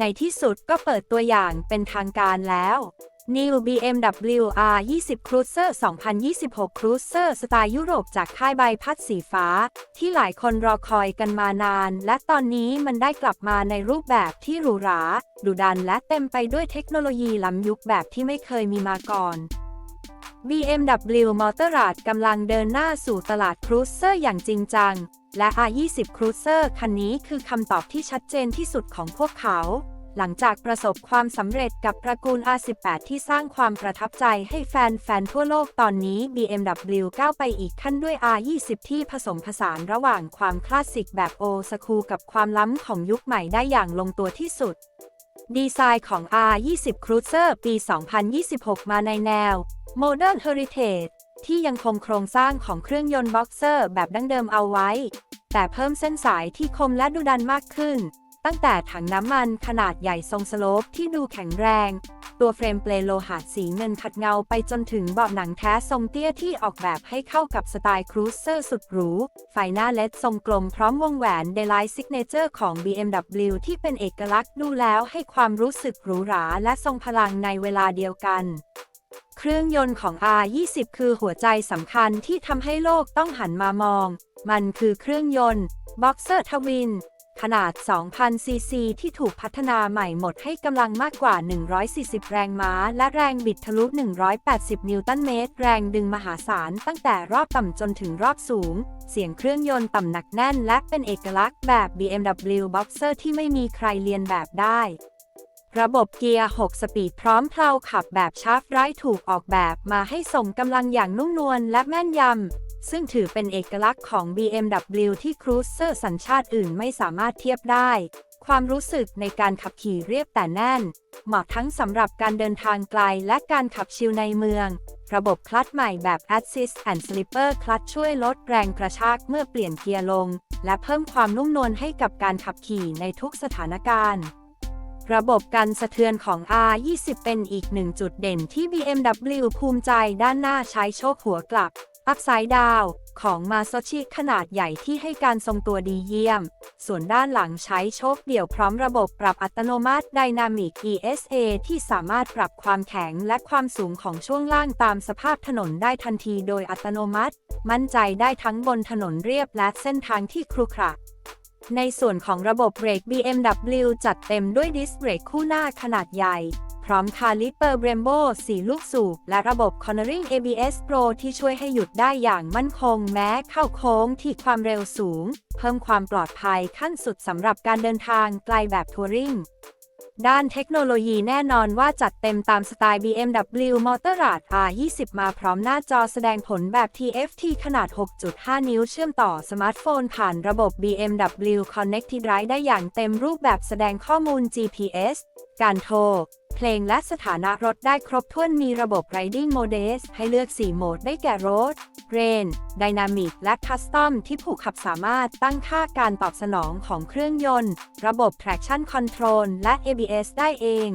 ในที่สุดก็เปิดตัวอย่างเป็นทางการแล้ว New BMW R20 Cruiser 2026 Cruiser สไตล์ยุโรปจากค่ายใบพัดสีฟ้า ที่หลายคนรอคอยกันมานาน และตอนนี้มันได้กลับมาในรูปแบบที่หรูหรา ดุดันและเต็มไปด้วยเทคโนโลยีล้ำยุคแบบที่ไม่เคยมีมาก่อน BMW Motorrad กำลังเดินหน้าสู่ตลาดครูเซอร์อย่างจริงจัง และ R20 Cruiser คันนี้คือคำตอบที่ชัดเจนที่สุดของพวกเขา หลังจากประสบความสำเร็จกับตระกูล R18 ที่สร้างความประทับใจให้แฟนๆทั่วโลกตอนนี้ BMW ก้าวไปอีกขั้นด้วย R20 ที่ผสมผสานระหว่างความคลาสสิกแบบโอสคูกับความล้ำของยุคใหม่ได้อย่างลงตัวที่สุด ดีไซน์ของ R20 Cruiser ปี 2026 มาในแนว Modern Heritage ที่ยังคงโครงสร้างของเครื่องยนต์บ็อกเซอร์แบบดั้งเดิมเอาไว้ แต่เพิ่มเส้นสายที่คมและดุดันมากขึ้น ตั้งแต่ถังน้ำมันขนาดใหญ่ทรงสโลปที่ดูแข็งแรง ตัวเฟรมเปลโลหะสีเงินขัดเงาไปจนถึงเบาะหนังแท้ทรงเตี้ยที่ออกแบบให้เข้ากับสไตล์ครูเซอร์สุดหรู ไฟหน้าเลดทรงกลมพร้อมวงแหวน Daylight Signature ของ BMW ที่เป็นเอกลักษณ์ดูแล้วให้ความรู้สึกหรูหราและทรงพลังในเวลาเดียวกัน เครื่องยนต์ของ R20 คือหัวใจสำคัญที่ทำให้โลกต้องหันมามอง มันคือเครื่องยนต์ Boxer Twin ขนาด 2,000 ซีซี ที่ถูกพัฒนาใหม่หมดให้กำลังมากกว่า 140 แรงม้า และแรงบิดทะลุ 180 นิวตันเมตร แรงดึงมหาศาลตั้งแต่รอบต่ำจนถึงรอบสูง เสียงเครื่องยนต์ต่ำหนักแน่น และเป็นเอกลักษณ์แบบ BMW Boxer ที่ไม่มีใครเลียนแบบได้ ระบบเกียร์ 6 สปีดพร้อมเพลาขับแบบชาร์ฟไรท์ถูกออกแบบมาให้ส่งกำลังอย่างนุ่มนวลและแม่นยำ ซึ่งถือเป็นเอกลักษณ์ของ BMW ที่ครูเซอร์สัญชาติอื่นไม่สามารถเทียบได้ ความรู้สึกในการขับขี่เรียบแต่แน่น เหมาะทั้งสำหรับการเดินทางไกลและการขับชิลในเมือง ระบบคลัตช์ใหม่แบบ Assist and Slipper คลัตช์ช่วยลดแรงกระชากเมื่อเปลี่ยนเกียร์ลง และเพิ่มความนุ่มนวลให้กับการขับขี่ในทุกสถานการณ์ ระบบกันสะเทือนของ R20 เป็นอีกหนึ่งจุดเด่นที่ BMW ภูมิใจด้านหน้าใช้โชคหัวกลับ Upside Down ของ m a s o c h i ขนาดใหญ่ที่ให้การทรงตัวดีเยี่ยม ส่วนด้านหลังใช้โชคเดี่ยวพร้อมระบบปรับอัตโนมัติ Dynamic ESA ที่สามารถปรับความแข็งและความสูงของช่วงล่างตามสภาพถนนได้ทันทีโดยอัตโนมัติ มั่นใจได้ทั้งบนถนนเรียบและเส้นทางที่ครุขระ ในส่วนของระบบเบรก BMW จัดเต็มด้วยดิสเบรกคู่หน้าขนาดใหญ่ พร้อมคาลิเปอร์เบรมโบ4ลูกสูบ และระบบ Cornering ABS Pro ที่ช่วยให้หยุดได้อย่างมั่นคงแม้เข้าโค้งที่ความเร็วสูง เพิ่มความปลอดภัยขั้นสุดสำหรับการเดินทางไกลแบบทัวริง ด้านเทคโนโลยีแน่นอนว่าจัดเต็มตามสไตล์ BMW Motorrad R20 มาพร้อมหน้าจอแสดงผลแบบ TFT ขนาด 6.5 นิ้วเชื่อมต่อสมาร์ทโฟนผ่านระบบ BMW Connected Drive ได้อย่างเต็มรูปแบบแสดงข้อมูล GPS การโทร ลงและสถานะรถได้ครบถ้วนมีระบบ Riding Modes ให้เลือก 4 โหมดได้แก่ Road Rain Dynamic และ Custom ที่ผู้ขับสามารถตั้งค่าการตอบสนองของเครื่องยนต์ ระบบ Traction Control และ ABS ได้เอง